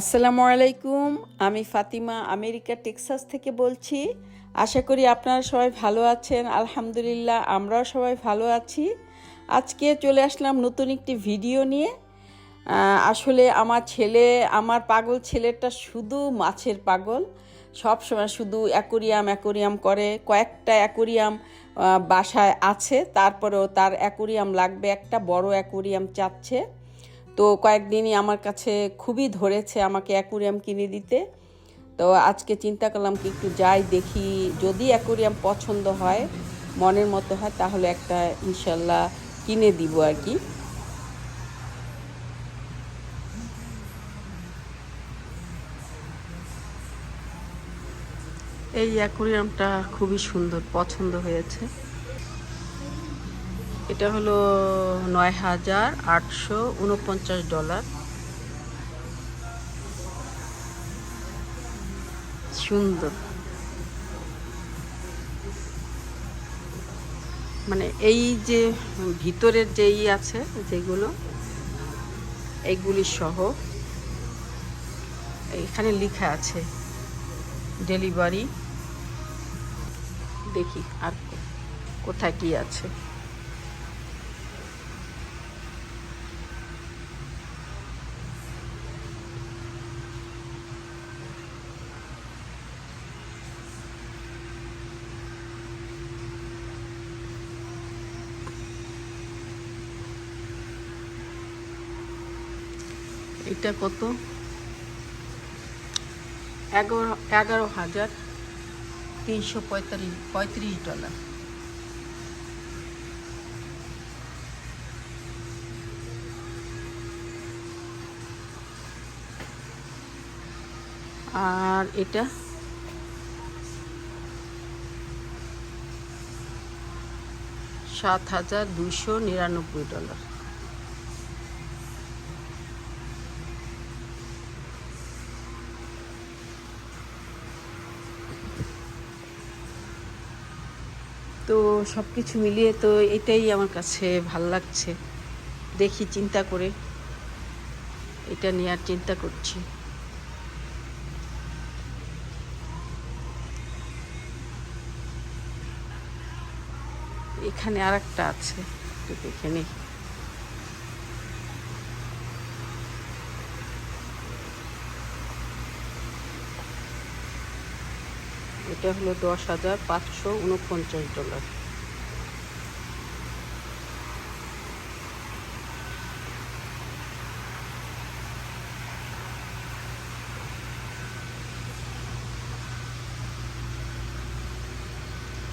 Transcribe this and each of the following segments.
আসসালামু আলাইকুম, আমি ফাতিমা আমেরিকা, টেক্সাস থেকে বলছি। আশা করি আপনারা সবাই ভালো আছেন, আলহামদুলিল্লাহ আমরাও সবাই ভালো আছি। আজকে চলে আসলাম নতুন একটি ভিডিও নিয়ে। আসলে আমার ছেলে, আমার পাগল ছেলেটা শুধু মাছের পাগল। সব সময় শুধু অ্যাকোরিয়াম অ্যাকোরিয়াম করে, কয়েকটা অ্যাকোরিয়াম বাসায় আছে, তারপরেও তার অ্যাকোরিয়াম লাগবে, একটা বড় অ্যাকোরিয়াম চাচ্ছে। তো কয়েকদিনই আমার কাছে খুবই ধরেছে আমাকে অ্যাকোরিয়াম কিনে দিতে। তো আজকে চিন্তা করলাম কি একটু যাই দেখি, যদি অ্যাকোরিয়াম পছন্দ হয়, মনের মতো হয়, তাহলে একটা ইনশাল্লাহ কিনে দিব আর কি। এই অ্যাকোরিয়ামটা খুবই সুন্দর, পছন্দ হয়েছে। এটা হলো নয় হাজার আটশো উনপঞ্চাশ ডলার। সুন্দর। মানে এই যে ভিতরের যেই আছে, যেগুলো, এইগুলি সহ এখানে লেখা আছে, ডেলিভারি। দেখি আর কোথায় কি আছে। এটা কত? এগারো এগারো হাজার তিনশো পঁয়ত্রিশ ডলার। আর এটা? সাত হাজার দুশো নিরানব্বই ডলার। তো সব কিছু মিলিয়ে তো এটাই আমার কাছে ভালো লাগছে। দেখি, চিন্তা করে। এটা নিয়ে আর চিন্তা করছি। এখানে আর একটা আছে, একটু দেখে নিই। এটা হলো দশ হাজার পাঁচশো উনপঞ্চাশ ডলার।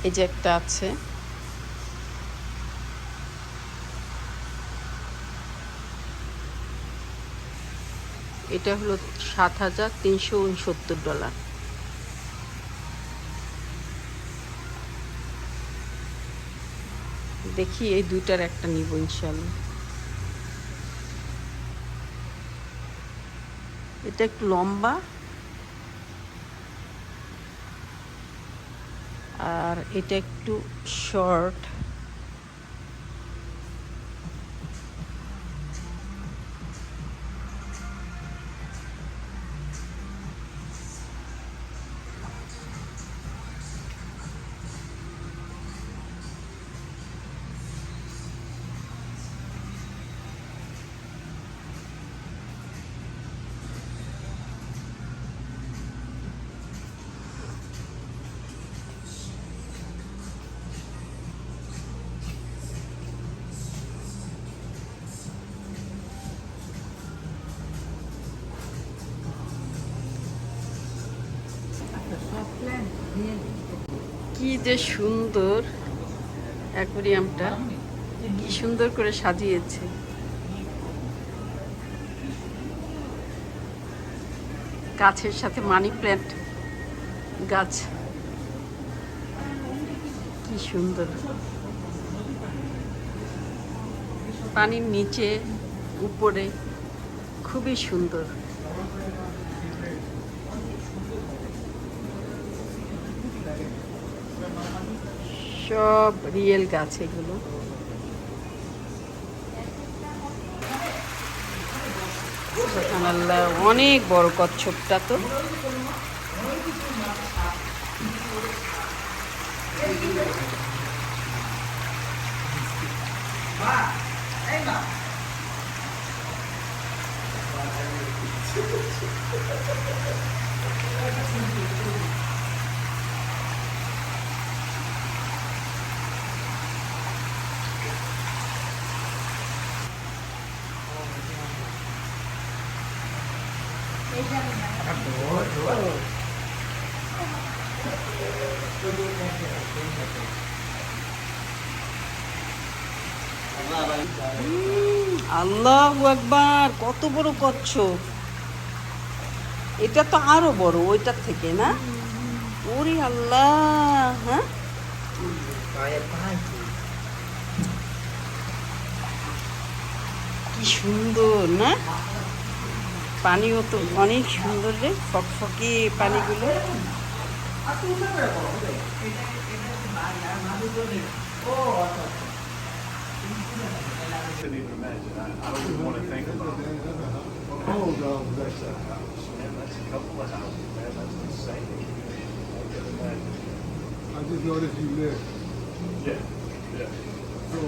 এই যে একটা আছে। এটা হলো সাত হাজার তিনশো উনসত্তর ডলার। দেখি এই দুইটার একটা নিব ইনশাল্লাহ এটা একটু লম্বা। আর এটা একটু শর্ট। যে সুন্দর অ্যাকোরিয়ামটা, কি সুন্দর করে সাজিয়েছে। গাছের সাথে মানি প্ল্যান্ট গাছ। কি সুন্দর। পানির নিচে, উপরে, খুবই সুন্দর। সব রিয়েল গাছ এগুলো। অনেক বড় কচ্ছপটা তো। আল্লাহ একবার কত বড় কচ্ছপ। এটা তো আরও বড়, ওইটার থেকে না? ওরে আল্লাহ হ্যাঁ? কি সুন্দর, না? পানিও তো অনেক সুন্দর রে ফকফকে পানিগুলো. Oh, uh. I just noticed you live. Yeah. So,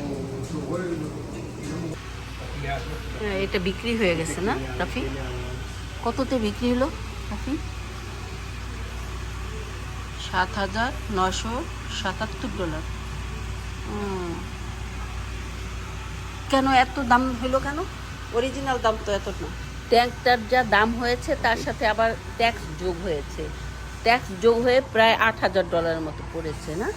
so what is it? হ্যাঁ, এটা বিক্রি হয়ে গেছে না রাফি? কততে বিক্রি হলো রাফি? সাত হাজার নশো সাতাত্তর ডলার। কেন এত দাম হলো কেন? অরিজিনাল দাম তো এত না। ট্যাঙ্কটার যা দাম হয়েছে তার সাথে আবার ট্যাক্স যোগ হয়েছে। ট্যাক্স যোগ হয়ে প্রায় আট হাজার ডলারের মতো পড়েছে না?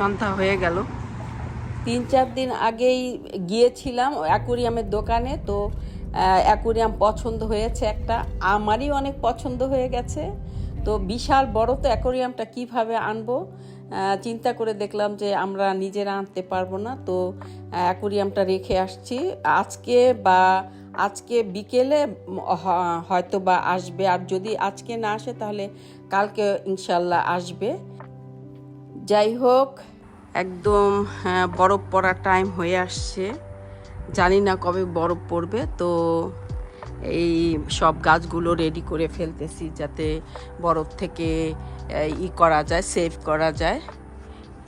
সন্ধ্যা হয়ে গেল। তিন চার দিন আগেই গিয়েছিলাম অ্যাকুরিয়ামের দোকানে, তো অ্যাকুরিয়াম পছন্দ হয়েছে একটা। আমারই অনেক পছন্দ হয়ে গেছে। তো বিশাল বড় তো অ্যাকুরিয়ামটা কীভাবে আনব? চিন্তা করে দেখলাম যে আমরা নিজেরা আনতে পারব না, তো অ্যাকুরিয়ামটা রেখে আসছি। আজকে বা আজকে বিকেলে হয়তো বা আসবে, আর যদি আজকে না আসে তাহলে কালকে ইনশাল্লাহ আসবে। যাই হোক একদম হ্যাঁ, বরফ পড়ার টাইম হয়ে আসছে। জানি না কবে বরফ পড়বে তো এই সব গাছগুলো রেডি করে ফেলতেছি যাতে বরফ থেকে ই করা যায় সেভ করা যায়।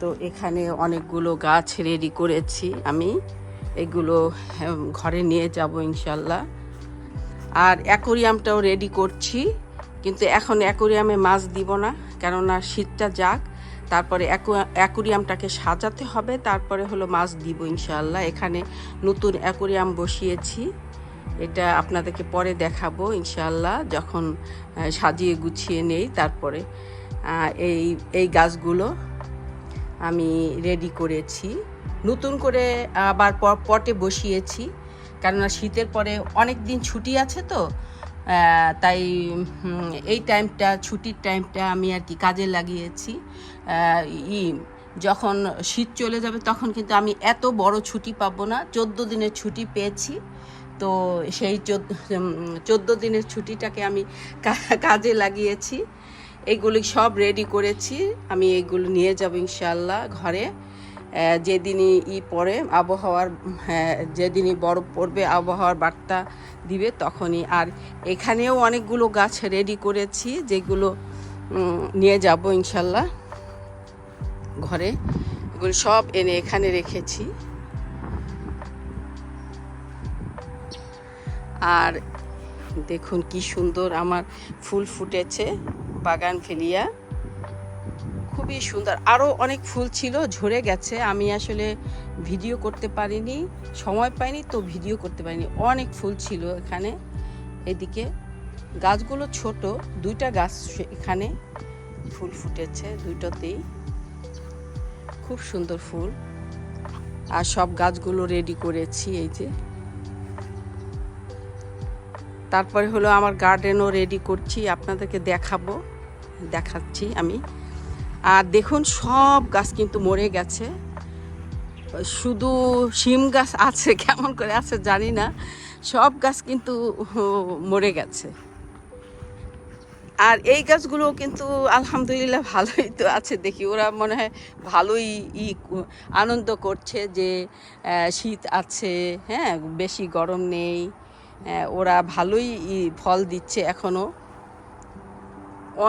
তো এখানে অনেকগুলো গাছ রেডি করেছি আমি। এগুলো হ্যাঁ, ঘরে নিয়ে যাব ইনশাল্লাহ। আর অ্যাকোরিয়ামটাও রেডি করছি কিন্তু এখন অ্যাকোরিয়ামে মাছ দিব না কেননা শীতটা যাক। তারপরে অ্যাকো- অ্যাকোরিয়ামটাকে সাজাতে হবে, তারপরে হলো মাছ দিব ইনশাআল্লাহ। এখানে নতুন অ্যাকোরিয়াম বসিয়েছি, এটা আপনাদেরকে পরে দেখাবো ইনশাআল্লাহ, যখন সাজিয়ে গুছিয়ে নেই, তারপরে এই এই গাছগুলো আমি রেডি করেছি। নতুন করে আবার পটে বসিয়েছি, কেননা শীতের পরে অনেক দিন ছুটি আছে তো তাই এই টাইমটা, ছুটির টাইমটা আমি আর কি কাজে লাগিয়েছি। ই যখন শীত চলে যাবে তখন কিন্তু আমি এত বড় ছুটি পাবো না। চোদ্দ দিনের ছুটি পেয়েছি। তো সেই চোদ্দ দিনের ছুটিটাকে আমি কাজে লাগিয়েছি। এগুলি সব রেডি করেছি। আমি এগুলো নিয়ে যাব ইনশাল্লাহ ঘরে। যেদিনই ই পড়ে আবহাওয়ার হ্যাঁ, যেদিনই বরফ পড়বে আবহাওয়ার বার্তা দিবে তখনই। আর এখানেও অনেকগুলো গাছ রেডি করেছি যেগুলো নিয়ে যাব ইনশাল্লাহ ঘরে। এগুলো সব এনে এখানে রেখেছি। আর দেখুন কি সুন্দর আমার ফুল ফুটেছে, বাগান ফেলিয়া। খুবই সুন্দর। আরও অনেক ফুল ছিল, ঝরে গেছে। আমি আসলে ভিডিও করতে পারিনি, সময় পাইনি তো ভিডিও করতে পারিনি। অনেক ফুল ছিল এখানে। এদিকে গাছগুলো ছোট, দুইটা গাছ এখানে ফুল ফুটেছে দুইটাতেই। খুব সুন্দর ফুল। আর সব গাছগুলো রেডি করেছি এই যে। তারপরে হলো আমার গার্ডেনও রেডি করছি, আপনাদেরকে দেখাবো, দেখাচ্ছি আমি। আর দেখুন, সব গাছ কিন্তু মরে গেছে। শুধু শিম গাছ আছে, কেমন করে আছে জানি না। সব গাছ কিন্তু মরে গেছে। আর এই গাছগুলো কিন্তু আলহামদুলিল্লাহ ভালোই তো আছে দেখি। ওরা মনে হয় ভালোই ই আনন্দ করছে যে শীত আছে হ্যাঁ বেশি গরম নেই ওরা ভালোই ফল দিচ্ছে এখনও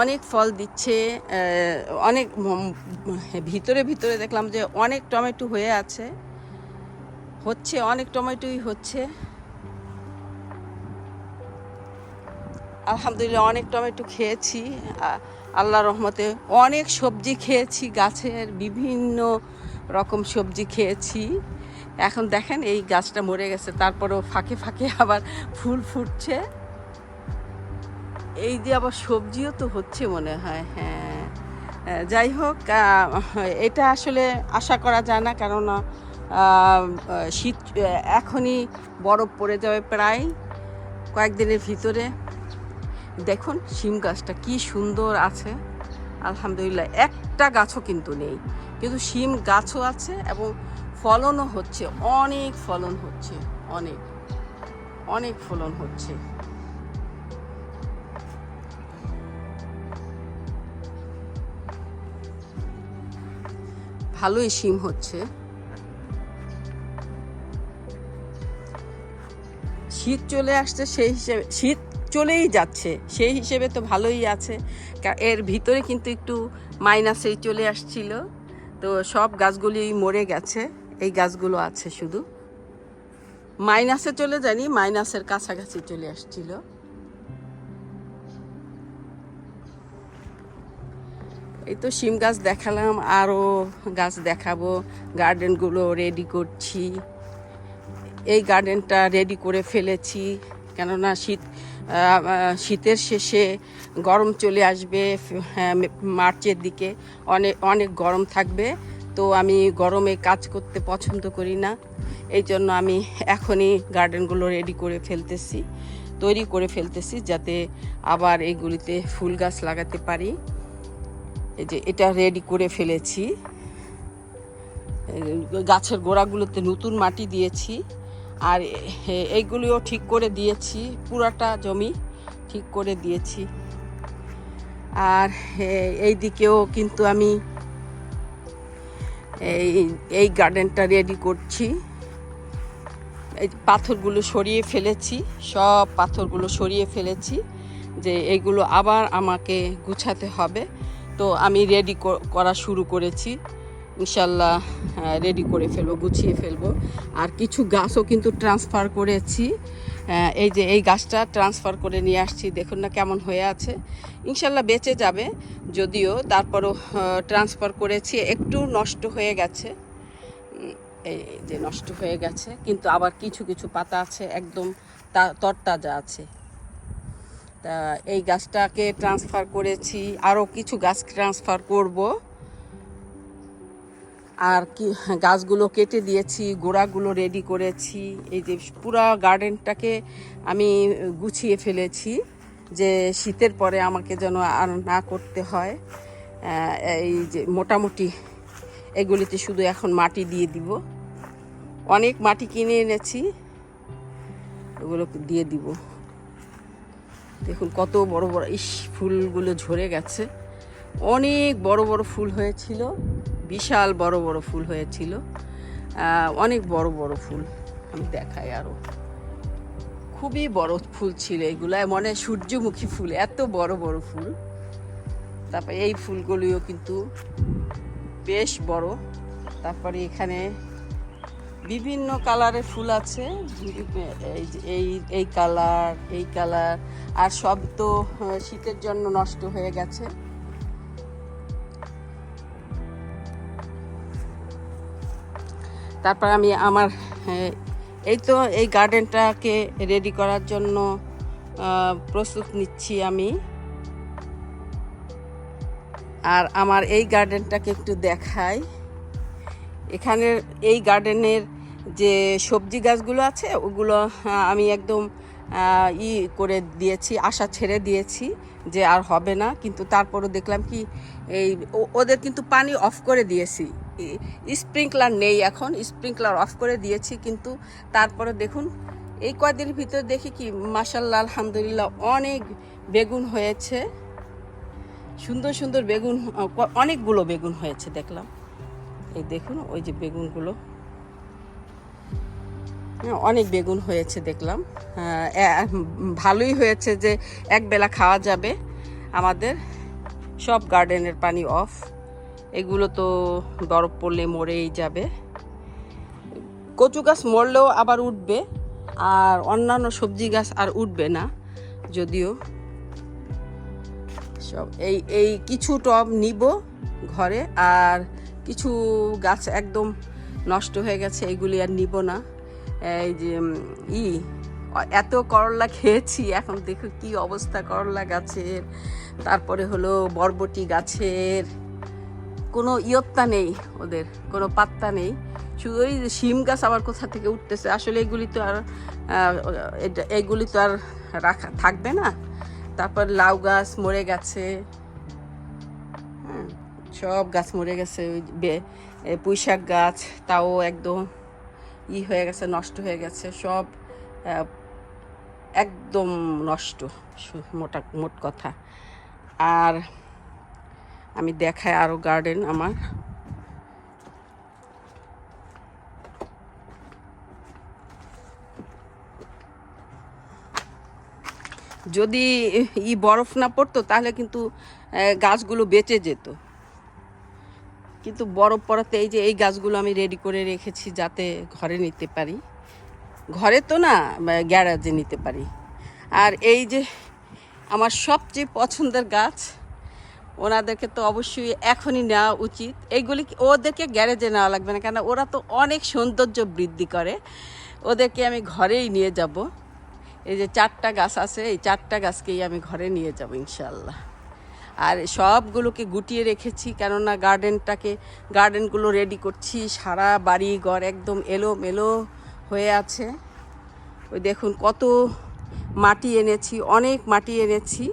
অনেক ফল দিচ্ছে অনেক ভিতরে ভিতরে দেখলাম যে অনেক টমেটো হয়ে আছে। হচ্ছে, অনেক টমেটোই হচ্ছে। আলহামদুলিল্লাহ অনেক টমেটো খেয়েছি। আ- আল্লাহর রহমতে অনেক সবজি খেয়েছি, গাছের বিভিন্ন রকম সবজি খেয়েছি। এখন দেখেন এই গাছটা মরে গেছে, তারপরেও ফাঁকে ফাঁকে আবার ফুল ফুটছে। এই যে আবার সবজিও তো হচ্ছে মনে হয় হ্যাঁ। যাই হোক এটা আসলে আশা করা যায় না, কেননা শীত, এখনই বরফ পড়ে যাবে প্রায় কয়েকদিনের ভিতরে। দেখুন, শিম গাছটা কি সুন্দর আছে। আলহামদুলিল্লাহ, একটা গাছও কিন্তু নেই। কিন্তু শিম গাছও আছে এবং ফলনও হচ্ছে, অনেক ফলন হচ্ছে, অনেক অনেক ফলন হচ্ছে। ভালোই শিম হচ্ছে। শীত চলে আসছে সেই হিসেবে, শীত চলেই যাচ্ছে। সেই হিসেবে তো ভালোই আছে। এর ভিতরে কিন্তু একটু মাইনাসেই চলে আসছিল। তো সব গাছগুলি মরে গেছে। এই গাছগুলো আছে শুধু। মাইনাসে চলে যায়নি, মাইনাসের কাছাকাছি চলে আসছিল। এই তো শিম গাছ দেখালাম, আরও গাছ দেখাবো। গার্ডেনগুলো রেডি করছি। এই গার্ডেনটা রেডি করে ফেলেছি। কেননা শীত শীতের শেষে গরম চলে আসবে হ্যাঁ, মার্চের দিকে। অনেক অনেক গরম থাকবে তো আমি গরমে কাজ করতে পছন্দ করি না। এই জন্য আমি এখনই গার্ডেনগুলো রেডি করে ফেলতেছি তৈরি করে ফেলতেছি যাতে আবার এইগুলিতে ফুল গাছ লাগাতে পারি। এই যে এটা রেডি করে ফেলেছি। গাছের গোড়াগুলোতে নতুন মাটি দিয়েছি। আর এইগুলিও ঠিক করে দিয়েছি, পুরাটা জমি ঠিক করে দিয়েছি। আর এই দিকেও কিন্তু আমি এই এই গার্ডেনটা রেডি করছি। এই পাথরগুলো সরিয়ে ফেলেছি, সব পাথরগুলো সরিয়ে ফেলেছি যে এইগুলো আবার আমাকে গুছাতে হবে। তো আমি রেডি করা শুরু করেছি। ইনশাল্লাহ রেডি করে ফেলব, গুছিয়ে ফেলব। আর কিছু গাছও কিন্তু ট্রান্সফার করেছি। এই যে এই গাছটা ট্রান্সফার করে নিয়ে আসছি, দেখুন না কেমন হয়ে আছে। ইনশাল্লাহ বেঁচে যাবে, যদিও তারপরও ট্রান্সফার করেছি, একটু নষ্ট হয়ে গেছে। এই যে নষ্ট হয়ে গেছে, কিন্তু আবার কিছু কিছু পাতা আছে, একদম তরতাজা আছে। তা এই গাছটাকে ট্রান্সফার করেছি, আরও কিছু গাছ ট্রান্সফার করব। আর কি, গাছগুলো কেটে দিয়েছি, গোড়াগুলো রেডি করেছি। এই যে পুরা গার্ডেনটাকে আমি গুছিয়ে ফেলেছি যে শীতের পরে আমাকে যেন আর না করতে হয়। এই যে মোটামুটি এগুলিতে শুধু এখন মাটি দিয়ে দিব। অনেক মাটি কিনে এনেছি, ওগুলো দিয়ে দিব। দেখুন কত বড় বড়, ইস, ফুলগুলো ঝরে গেছে। অনেক বড় বড় ফুল হয়েছিল। বিশাল বড় বড় ফুল হয়েছিল। অনেক বড় বড় ফুল আমি দেখাই আরও খুবই বড় ফুল ছিল এগুলো, মনে হয় সূর্যমুখী ফুল, এত বড় বড় ফুল। তারপরে এই ফুলগুলিও কিন্তু বেশ বড়। তারপরে এখানে বিভিন্ন কালারের ফুল আছে। এই এই এই কালার এই কালার, আর সব তো শীতের জন্য নষ্ট হয়ে গেছে। তারপর আমি আমার এই তো এই গার্ডেনটাকে রেডি করার জন্য প্রস্তুত নিচ্ছি আমি। আর আমার এই গার্ডেনটাকে একটু দেখাই। এখানের এই গার্ডেনের যে সবজি গাছগুলো আছে, ওগুলো আমি একদম ই করে দিয়েছি, আশা ছেড়ে দিয়েছি যে আর হবে না। কিন্তু তারপরও দেখলাম কি, এই ওদের কিন্তু পানি অফ করে দিয়েছি। স্প্রিংকলার নেই এখন স্প্রিংকলার অফ করে দিয়েছি কিন্তু তারপরে দেখুন এই কয়দিনের ভিতরে দেখি কি মাসাল্লাহ আলহামদুলিল্লাহ অনেক বেগুন হয়েছে। সুন্দর সুন্দর বেগুন অনেকগুলো বেগুন হয়েছে দেখলাম। এই দেখুন ওই যে বেগুনগুলো। হ্যাঁ, অনেক বেগুন হয়েছে দেখলাম। ভালোই হয়েছে যে একবেলা খাওয়া যাবে। আমাদের সব গার্ডেনের পানি অফ। এগুলো তো বরফ পড়লে মরেই যাবে। কচু গাছ মরলেও আবার উঠবে, আর অন্যান্য সবজি গাছ আর উঠবে না, যদিও। সব, এই এই কিছু টব নিব ঘরে, আর কিছু গাছ একদম নষ্ট হয়ে গেছে, এগুলি আর নিব না। এই যে ই, এত করলা খেয়েছি, এখন দেখো কি অবস্থা করলা গাছের। তারপরে হলো বরবটি গাছের। কোনো ইয়ত্তা নেই ওদের কোনো পাত্তা নেই। শুধু ওই শিম গাছ আবার কোথা থেকে উঠতেছে? আসলে এগুলি তো আর এগুলি তো আর রাখা থাকবে না। তারপর লাউ গাছ মরে গেছে। হ্যাঁ, সব গাছ মরে গেছে। ওই পুঁই শাক গাছ তাও একদম ই হয়ে গেছে নষ্ট হয়ে গেছে। সব একদম নষ্ট মোটা মোট কথা। আর আমি দেখাই আরও গার্ডেন আমার। যদি ই বরফ না পড়তো, তাহলে কিন্তু গাছগুলো বেঁচে যেত। কিন্তু বরফ পড়াতে এই যে এই গাছগুলো আমি রেডি করে রেখেছি যাতে ঘরে নিতে পারি। ঘরে তো না গ্যারাজে নিতে পারি। আর এই যে আমার সবচেয়ে পছন্দের গাছ ওনাদেরকে তো অবশ্যই এখনই নেওয়া উচিত। এইগুলি ওদেরকে গ্যারেজে নেওয়া লাগবে না কেন ওরা তো অনেক সৌন্দর্য বৃদ্ধি করে। ওদেরকে আমি ঘরেই নিয়ে যাব। এই যে চারটা গাছ আছে, এই চারটা গাছকেই আমি ঘরে নিয়ে যাব ইনশাল্লাহ আর সবগুলোকে গুটিয়ে রেখেছি, কেননা গার্ডেনটাকে, গার্ডেনগুলো রেডি করছি, সারা বাড়ি ঘর একদম এলো মেলো হয়ে আছে। ওই দেখুন কত মাটি এনেছি, অনেক মাটি এনেছি।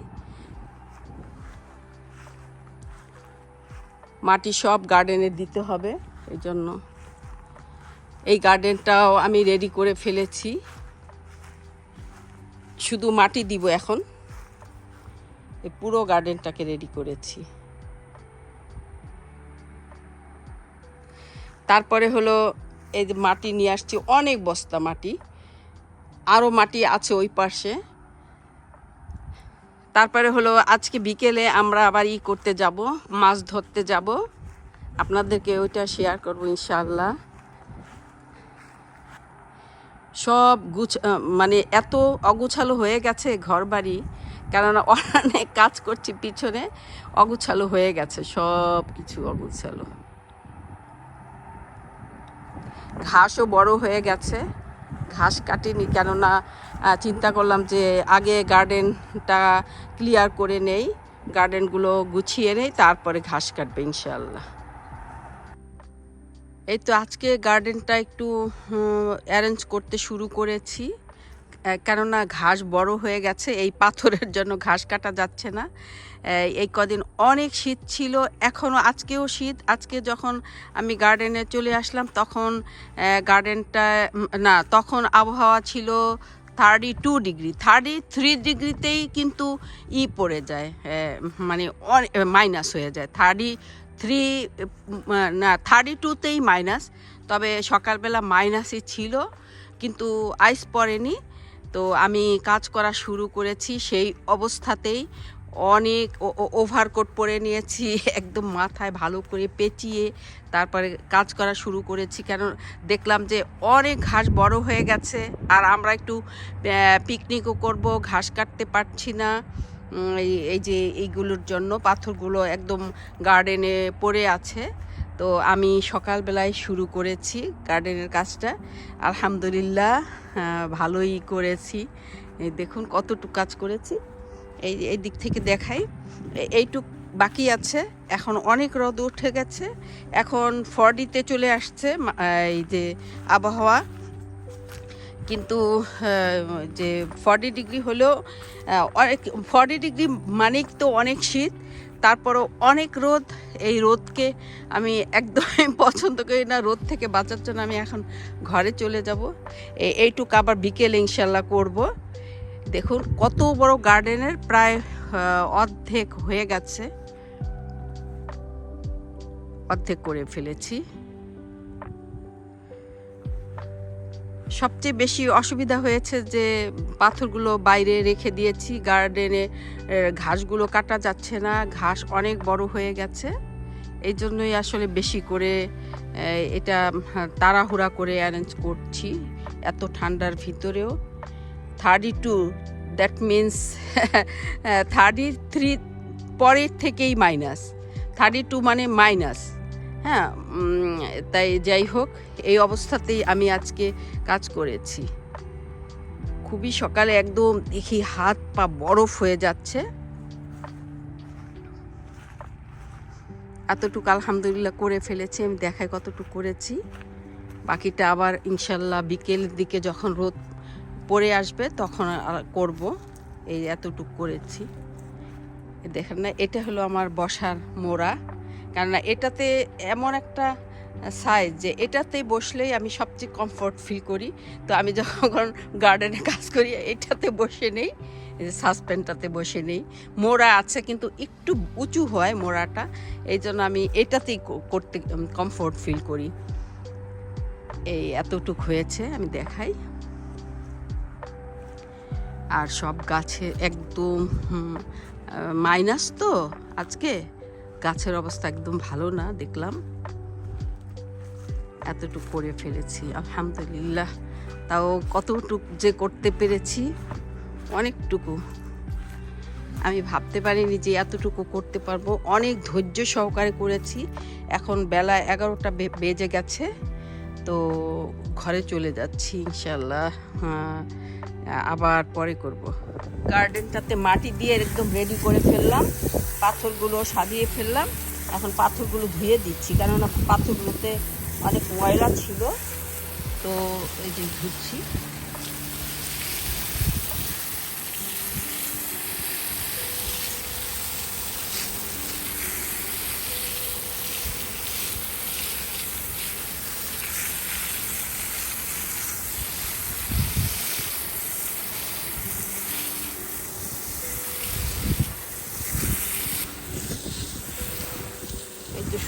মাটি সব গার্ডেনে দিতে হবে এই জন্য এই গার্ডেনটাও আমি রেডি করে ফেলেছি। শুধু মাটি দিব এখন। এই পুরো গার্ডেনটাকে রেডি করেছি। তারপরে হলো এই যে মাটি নিয়ে আসছি, অনেক বস্তা মাটি। আরও মাটি আছে ওই পাশে। তারপরে হলো আজকে বিকেলে আমরা আবার ই করতে যাব, মাছ ধরতে যাব। আপনাদেরকে ওইটা শেয়ার করব ইনশাআল্লাহ। সব গুছ মানে এত অগুছালো হয়ে গেছে ঘর বাড়ি কেননা অনেক কাজ করছি পিছনে, অগুছালো হয়ে গেছে, সব কিছু অগুছালো। ঘাসও বড় হয়ে গেছে, ঘাস কাটিনি, কেননা চিন্তা করলাম যে আগে গার্ডেনটা ক্লিয়ার করে নেই, গার্ডেনগুলো গুছিয়ে নেই, তারপরে ঘাস কাটবে ইনশাল্লাহ এই তো আজকে গার্ডেনটা একটু অ্যারেঞ্জ করতে শুরু করেছি। কেননা ঘাস বড় হয়ে গেছে, এই পাথরের জন্য ঘাস কাটা যাচ্ছে না। এই কদিন অনেক শীত ছিল এখনও আজকেও শীত। আজকে যখন আমি গার্ডেনে চলে আসলাম, তখন গার্ডেনটা না, তখন আবহাওয়া ছিল thirty two degree thirty three ডিগ্রিতেই কিন্তু ই পড়ে যায় মানে মাইনাস হয়ে যায়। থার্টি থ্রি না থার্টি টুতেই মাইনাস তবে সকালবেলা মাইনাসই ছিল, কিন্তু আইস পড়েনি। তো আমি কাজ করা শুরু করেছি সেই অবস্থাতেই। অনেক ওভারকোট পরে নিয়েছি, একদম মাথায় ভালো করে পেঁচিয়ে তারপরে কাজ করা শুরু করেছি। কেন, দেখলাম যে অনেক ঘাস বড় হয়ে গেছে, আর আমরা একটু পিকনিকও করব, ঘাস কাটতে পারছি না। এই যে এইগুলোর জন্য পাথরগুলো একদম গার্ডেনে পড়ে আছে। তো আমি সকালবেলায় শুরু করেছি গার্ডেনের কাজটা। আলহামদুলিল্লাহ ভালোই করেছি। দেখুন কতটুকু কাজ করেছি। এই এই দিক থেকে দেখাই। এইটুক বাকি আছে। এখন অনেক রোদ উঠে গেছে। এখন ফর্ডিতে চলে আসছে এই যে আবহাওয়া। কিন্তু যে ফর্টি ডিগ্রি হলেও অনেক, ফর্টি ডিগ্রি মানেই তো অনেক শীত। তারপরও অনেক রোদ। এই রোদকে আমি একদমই পছন্দ করি না। রোদ থেকে বাঁচার জন্য আমি এখন ঘরে চলে যাব। এই- এইটুকু আবার বিকেলে ইনশাল্লাহ করব। দেখুন কত বড় গার্ডেনের প্রায় অর্ধেক হয়ে গেছে। অর্ধেক করে ফেলেছি। সবচেয়ে বেশি অসুবিধা হয়েছে যে পাথরগুলো বাইরে রেখে দিয়েছি গার্ডেনে ঘাসগুলো কাটা যাচ্ছে না ঘাস অনেক বড় হয়ে গেছে। এই জন্যই আসলে বেশি করে এটা হ্যাঁ, তাড়াহুড়া করে অ্যারেঞ্জ করছি এত ঠান্ডার ভিতরেও। Thirty two that means thirty three পরের থেকেই মাইনাস থার্টি টু মানে মাইনাস হ্যাঁ তাই যাই হোক, এই অবস্থাতেই আমি আজকে কাজ করেছি। খুবই সকালে একদম দেখি হাত পা বরফ হয়ে যাচ্ছে। এতটুকু আলহামদুলিল্লাহ করে ফেলেছি, আমি দেখাই কতটুকু করেছি। বাকিটা আবার ইনশাল্লাহ বিকেলের দিকে যখন রোদ পড়ে আসবে, তখন করব। এই এতটুকু করেছি। দেখেন না, এটা হলো আমার বসার মোড়া। কেননা এটাতে এমন একটা সাইজ যে এটাতে বসলেই আমি সবচেয়ে কমফোর্ট ফিল করি। তো আমি যখন গার্ডেনে কাজ করি, এটাতে বসে নেই সাসপেনটাতে বসে নেই। মোড়া আছে কিন্তু একটু উঁচু হয় মোড়াটা, এই জন্য আমি এটাতেই করতে কমফোর্ট ফিল করি। এই এতটুক হয়েছে, আমি দেখাই। আর সব গাছে একদম মাইনাস তো আজকে। গাছের অবস্থা একদম ভালো না, দেখলাম। এতটুকু করে ফেলেছি, আলহামদুলিল্লাহ। তাও কতটুক যে করতে পেরেছি, অনেকটুকু। আমি ভাবতে পারিনি যে এতটুকু করতে পারব। অনেক ধৈর্য সহকারে করেছি। এখন বেলা এগারোটা বেজে গেছে। তো ঘরে চলে যাচ্ছি ইনশাল্লাহ হ্যাঁ, আবার পরে করব। গার্ডেনটাতে মাটি দিয়ে একদম রেডি করে ফেললাম পাথরগুলো সাজিয়ে ফেললাম। এখন পাথরগুলো ধুয়ে দিচ্ছি কেননা পাথরগুলোতে অনেক ময়লা ছিল। তো এই যে ধুচ্ছি একটু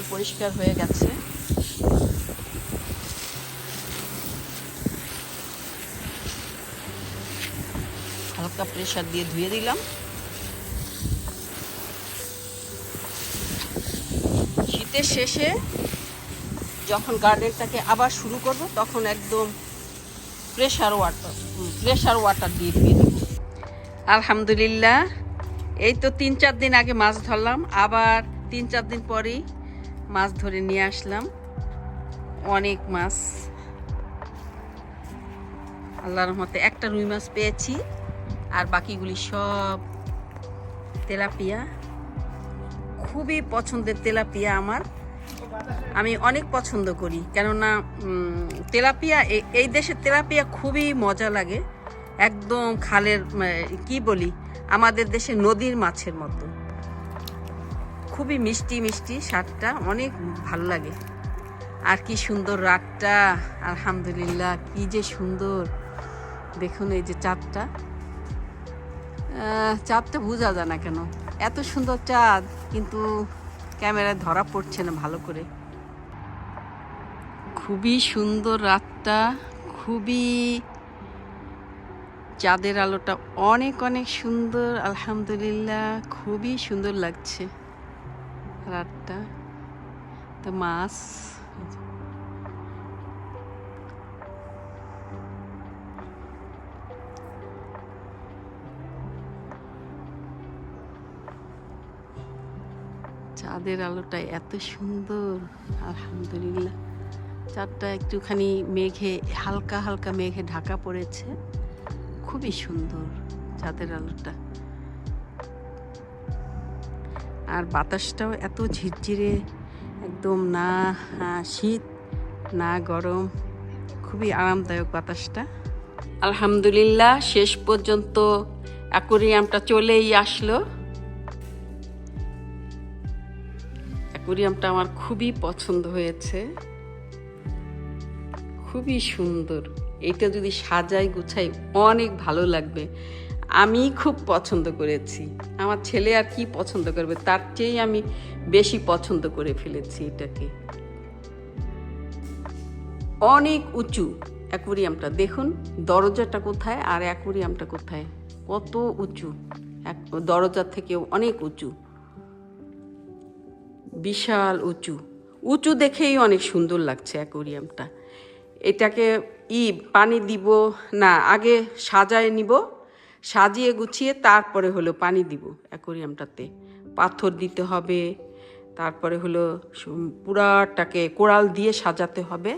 সুন্দর পরিষ্কার হয়ে গেছে। হালকা প্রেসার দিয়ে ধুয়ে দিলাম। শীতের শেষে যখন গার্ডেনটাকে আবার শুরু করব, তখন একদম প্রেশার ওয়াটার প্রেশার ওয়াটার দিয়ে ধুয়ে দেবো। আলহামদুলিল্লাহ, এই তো তিন চার দিন আগে মাছ ধরলাম, আবার তিন চার দিন পরেই মাছ ধরে নিয়ে আসলাম। অনেক মাছ। আল্লাহর রহমতে একটা রুই মাছ পেয়েছি, আর বাকিগুলি সব তেলাপিয়া। খুবই পছন্দের তেলাপিয়া আমার। আমি অনেক পছন্দ করি, কেননা তেলাপিয়া এই দেশের তেলাপিয়া খুবই মজা লাগে। একদম খালের কি বলি? আমাদের দেশে নদীর মাছের মতো। খুবই মিষ্টি মিষ্টি স্বাদটা, অনেক ভালো লাগে। আর কি সুন্দর রাতটা, আলহামদুলিল্লাহ, কি যে সুন্দর। দেখুন এই যে চাঁদটা। চাঁদটা বোঝা যায় না কেন? এত সুন্দর চাঁদ, কিন্তু ক্যামেরায় ধরা পড়ছে না ভালো করে। খুবই সুন্দর রাতটা, খুবই চাঁদের আলোটা অনেক অনেক সুন্দর, আলহামদুলিল্লাহ, খুবই সুন্দর লাগছে। রাতটা তো মাছ চাঁদের আলোটা এত সুন্দর, আলহামদুলিল্লাহ। চাঁদটা একটুখানি মেঘে, হালকা হালকা মেঘে ঢাকা পড়েছে। খুবই সুন্দর চাঁদের আলোটা। আর বাতাসটাও এত ঝিরঝিরে, একদম না শীত, না গরম, খুবই আরামদায়ক বাতাসটা। আলহামদুলিল্লাহ, শেষ পর্যন্ত অ্যাকোরিয়ামটা চলেই আসলো। অ্যাকোরিয়ামটা আমার খুবই পছন্দ হয়েছে। খুবই সুন্দর। এটা যদি সাজাই গুছাই অনেক ভালো লাগবে। আমি খুব পছন্দ করেছি। আমার ছেলে আর কি পছন্দ করবে? তার চেয়েই আমি বেশি পছন্দ করে ফেলেছি এটাকে। অনেক উঁচু অ্যাকোরিয়ামটা দেখুন, দরজাটা কোথায় আর অ্যাকোরিয়ামটা কোথায়? কত উঁচু। এক- দরজা থেকেও অনেক উঁচু। বিশাল উঁচু। উঁচু দেখেই অনেক সুন্দর লাগছে অ্যাকোরিয়ামটা এটাকে ই পানি দিব, না, আগে সাজায় নিব সাজিয়ে গুছিয়ে তারপরে হলো পানি দিব অ্যাকোরিয়ামটাতে। পাথর দিতে হবে, তারপরে হলো পুরাটাকে কোড়াল দিয়ে সাজাতে হবে,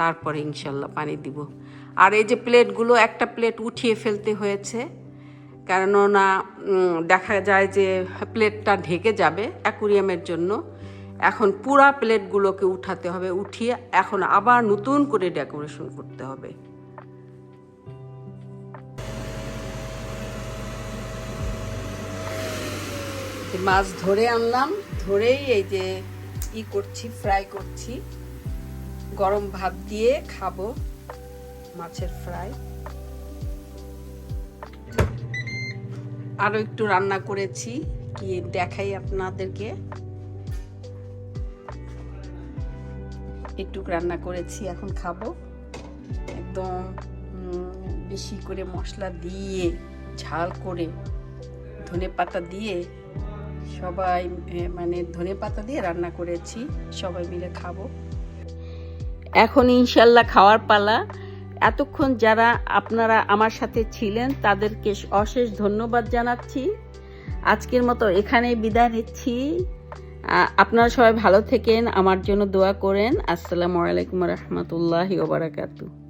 তারপরে ইনশাল্লাহ পানি দিব। আর এই যে প্লেটগুলো, একটা প্লেট উঠিয়ে ফেলতে হয়েছে, কেননা দেখা যায় যে প্লেটটা ঢেকে যাবে অ্যাকুরিয়ামের জন্য, এখন পুরা প্লেটগুলোকে উঠাতে হবে, উঠিয়ে এখন আবার নতুন করে ডেকোরেশন করতে হবে। মাছ ধরে আনলাম, ধরেই এই যে ই করছি ফ্রাই করছি। গরম ভাত দিয়ে খাব মাছের ফ্রাই আরও একটু রান্না করেছি, কি দেখাই আপনাদেরকে। একটু রান্না করেছি, এখন খাব। একদম বেশি করে মশলা দিয়ে, ঝাল করে ধনে পাতা দিয়ে সবাই মানে ধনে পাতা দিয়ে রান্না করেছি। সবাই মিলে খাব। এখন ইনশাল্লাহ খাওয়ার পালা। এতক্ষণ যারা আপনারা আমার সাথে ছিলেন, তাদেরকে অশেষ ধন্যবাদ জানাচ্ছি। আজকের মতো এখানেই বিদায় নিচ্ছি। আপনারা সবাই ভালো থেকেন, আমার জন্য দোয়া করেন। আসসালামু আলাইকুম রহমতুল্লাহ ওবরাকাতু